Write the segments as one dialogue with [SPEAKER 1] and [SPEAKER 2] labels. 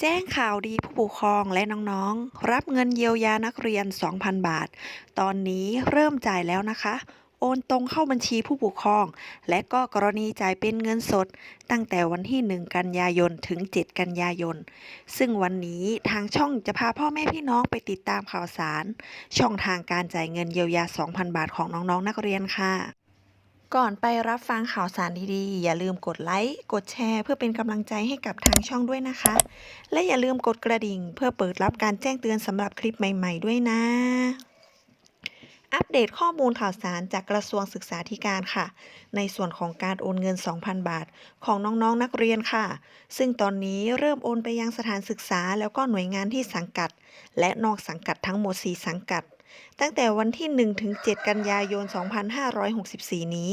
[SPEAKER 1] แจ้งข่าวดีผู้ปกครองและน้องๆ รับเงินเยียวยานักเรียน 2,000 บาท ตอนนี้เริ่มจ่ายแล้วนะคะ โอนตรงเข้าบัญชีผู้ปกครอง และก็กรณีจ่ายเป็นเงินสด ตั้งแต่วันที่ 1 กันยายน ถึง 7 กันยายน ซึ่งวันนี้ทางช่องจะพาพ่อแม่พี่น้องไปติดตามข่าวสาร ช่องทางการจ่ายเงินเยียวยา 2,000 บาทของน้องๆนักเรียนค่ะ ก่อนไปรับฟังข่าวสารดีๆ อย่าลืมกดไลค์ กดแชร์ เพื่อเป็นกำลังใจให้กับทางช่องด้วยนะคะ และอย่าลืมกดกระดิ่ง เพื่อเปิดรับการแจ้งเตือนสำหรับคลิปใหม่ ๆ ด้วยนะ อัปเดตข้อมูลข่าวสารจากกระทรวงศึกษาธิการค่ะ ในส่วนของการโอนเงิน 2,000 บาท ของน้องๆนนักเรียนค่ะ ซึ่งตอนนี้เริ่มโอนไปยังสถานศึกษา แล้วก็หน่วยงานที่สังกัด และนอกสังกัดทั้งหมด 4 สังกัด ตั้งแต่วันที่ 1 ถึง 7 กันยายน 2564 นี้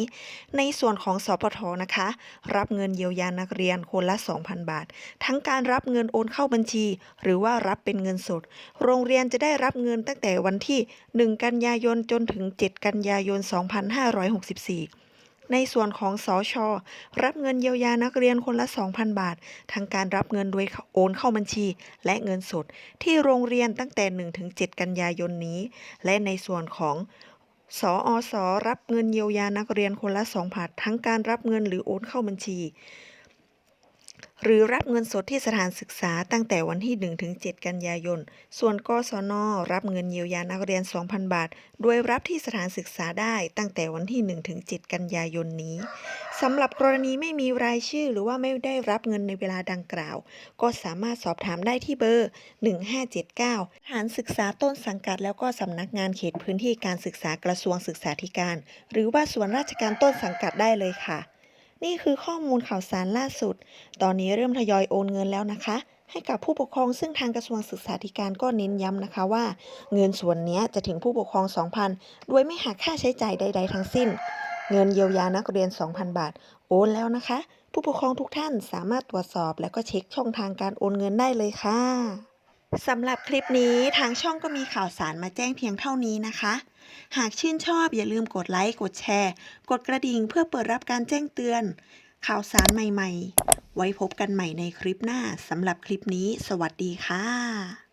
[SPEAKER 1] ในส่วนของสพทนะคะ รับเงินเยียวยานักเรียนคนละ 2,000 บาท ทั้งการรับเงินโอนเข้าบัญชี หรือว่ารับเป็นเงินสด โรงเรียนจะได้รับเงินตั้งแต่วันที่ 1 กันยายนจนถึง 7 กันยายน 2564 ในส่วนของสอชอรับเงินเยียวยานักเรียนคนละ 2,000 บาททั้งการรับเงินโดยโอนเข้าบัญชี และเงินสด ที่โรงเรียนตั้งแต่ 1-7 กันยายนนี้ และในส่วนของสออสรับเงินเยียวยานักเรียนคนละ2บาททั้งการรับเงินหรือโอนเข้าบัญชี หรือรับเงินสดที่สถานศึกษาตั้งแต่วันที่ 1 ถึง 7 กันยายน ส่วนกศน รับเงินเยียวยานักเรียน 2,000 บาท โดยรับที่สถานศึกษาได้ตั้งแต่วันที่ 1 ถึง 7 กันยายนนี้ สำหรับกรณีไม่มีรายชื่อหรือว่าไม่ได้รับเงินในเวลาดังกล่าว ก็สามารถสอบถามได้ที่เบอร์ 1579สถานศึกษาต้นสังกัดแล้วก็สำนักงานเขตพื้นที่การศึกษากระทรวงศึกษาธิการ หรือว่าส่วนราชการต้นสังกัดได้เลยค่ะ นี่คือข้อมูลข่าวสารล่าสุด ตอนนี้เริ่มทยอยโอนเงินแล้วนะคะ ให้กับผู้ปกครองซึ่งทางกระทรวงศึกษาธิการก็เน้นย้ำนะคะว่า เงินส่วนนี้จะถึงผู้ปกครอง 2,000 โดยไม่หักค่าใช้จ่ายใด ๆ ทั้งสิ้น เงินเยียวยานักเรียน 2,000 บาท โอนแล้วนะคะ ผู้ปกครองทุกท่านสามารถตรวจสอบ และก็เช็คช่องทางการโอนเงินได้เลยค่ะ สำหรับคลิปนี้ทางช่องก็มีข่าวสารมาแจ้งเพียงเท่านี้นะคะ หากชื่นชอบอย่าลืมกดไลค์ กดแชร์ กดกระดิ่งเพื่อเปิดรับการแจ้งเตือน ข่าวสารใหม่ๆ ไว้พบกันใหม่ในคลิปหน้าสำหรับคลิปนี้ สวัสดีค่ะ